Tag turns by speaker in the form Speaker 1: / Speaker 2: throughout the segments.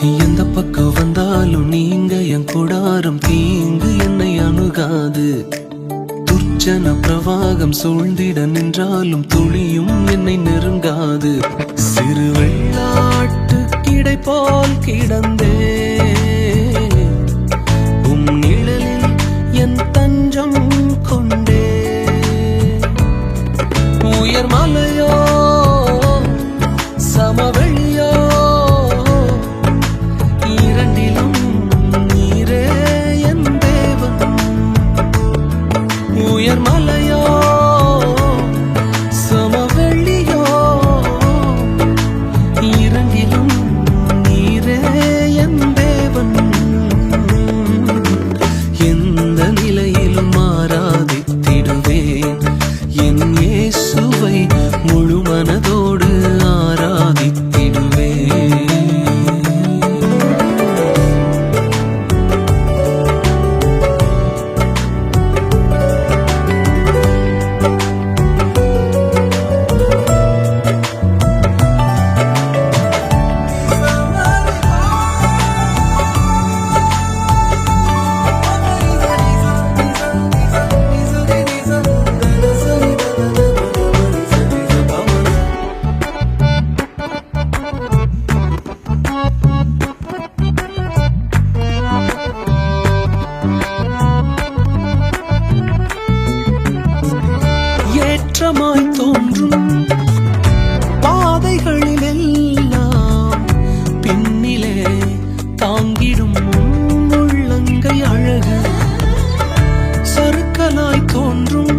Speaker 1: எந்த பக்கம் வந்தாலும் நீங்க என் கூடாரம் தீங்கு என்னை அணுகாது. துர்ச்சன பிரவாகம் சூழ்ந்திட நின்றாலும் துளியும் என்னை நெருங்காது. சிறு வெள்ளாட்டு கிடை போல் கிடந்தே தோன்றும்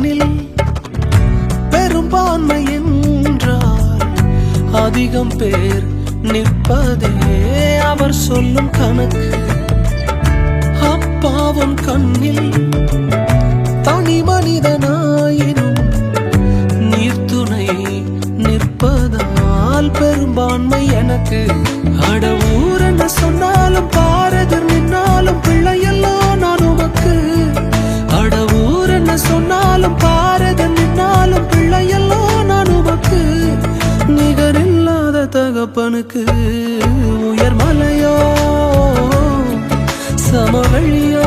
Speaker 1: மண்ணில் பெரும்பான்மை என்றால் அதிகம் பேர் நிற்பதே அவர் சொல்லும் கணக்கு. அப்பாவும் கண்ணில் தனி மனிதனாயினும் நீர்த்துணை நிற்பதால் பெரும்பான்மை எனக்கு. அடவூர் என்ன சொன்னாலும் பா சொன்னாலும் பாரதர் நின்னாலும் பிள்ளையெல்லாம் நான் உமக்கு. நிகரில்லாத தகப்பனுக்கு உயர்மலையோ சமவழியோ